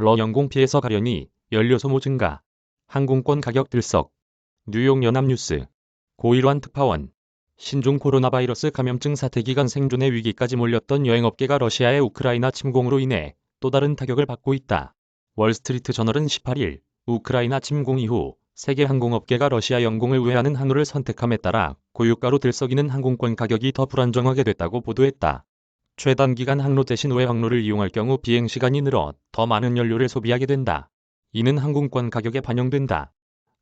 러 영공 피해서 가려니 연료 소모 증가. 항공권 가격 들썩. 뉴욕 연합뉴스. 고일환 특파원. 신종 코로나 바이러스 감염증 사태 기간 생존의 위기까지 몰렸던 여행업계가 러시아의 우크라이나 침공으로 인해 또 다른 타격을 받고 있다. 월스트리트 저널은 18일 우크라이나 침공 이후 세계 항공업계가 러시아 영공을 우회하는 항로를 선택함에 따라 고유가로 들썩이는 항공권 가격이 더 불안정하게 됐다고 보도했다. 최단기간 항로 대신 외 항로를 이용할 경우 비행 시간이 늘어 더 많은 연료를 소비하게 된다. 이는 항공권 가격에 반영된다.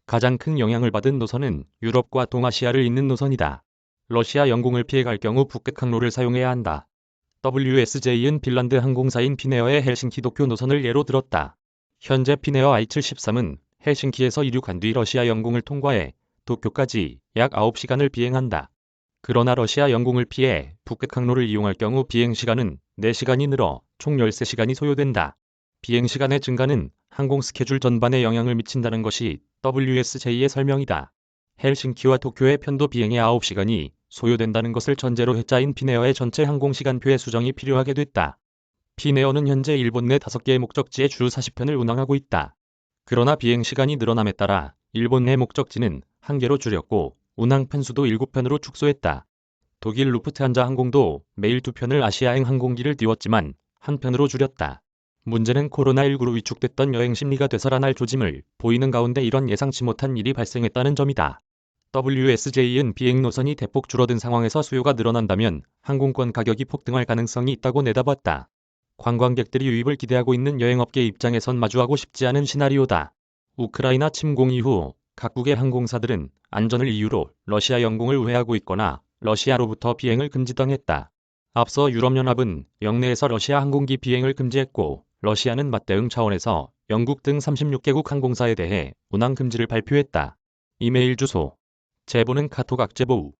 가장 큰 영향을 받은 노선은 유럽과 동아시아를 잇는 노선이다. 러시아 영공을 피해갈 경우 북극 항로를 사용해야 한다. WSJ은 핀란드 항공사인 피네어의 헬싱키 도쿄 노선을 예로 들었다. 현재 피네어 I-73은 헬싱키에서 이륙한 뒤 러시아 영공을 통과해 도쿄까지 약 9시간을 비행한다. 그러나 러시아 영공을 피해 북극 항로를 이용할 경우 비행 시간은 4시간이 늘어 총 13시간이 소요된다. 비행 시간의 증가는 항공 스케줄 전반에 영향을 미친다는 것이 WSJ의 설명이다. 헬싱키와 도쿄의 편도 비행에 9시간이 소요된다는 것을 전제로 해짜인 피네어의 전체 항공시간표의 수정이 필요하게 됐다. 피네어는 현재 일본 내 5개의 목적지에 주 40편을 운항하고 있다. 그러나 비행시간이 늘어남에 따라 일본 내 목적지는 한 개로 줄였고 운항 편수도 7편으로 축소했다. 독일 루프트한자 항공도 매일 2편을 아시아행 항공기를 띄웠지만 한 편으로 줄였다. 문제는 코로나19로 위축됐던 여행 심리가 되살아날 조짐을 보이는 가운데 이런 예상치 못한 일이 발생했다는 점이다. WSJ은 비행 노선이 대폭 줄어든 상황에서 수요가 늘어난다면 항공권 가격이 폭등할 가능성이 있다고 내다봤다. 관광객들이 유입을 기대하고 있는 여행업계 입장에선 마주하고 싶지 않은 시나리오다. 우크라이나 침공 이후 각국의 항공사들은 안전을 이유로 러시아 영공을 우회하고 있거나 러시아로부터 비행을 금지당했다. 앞서 유럽연합은 영내에서 러시아 항공기 비행을 금지했고 러시아는 맞대응 차원에서 영국 등 36개국 항공사에 대해 운항 금지를 발표했다. 이메일 주소 제보는 카톡 악제보우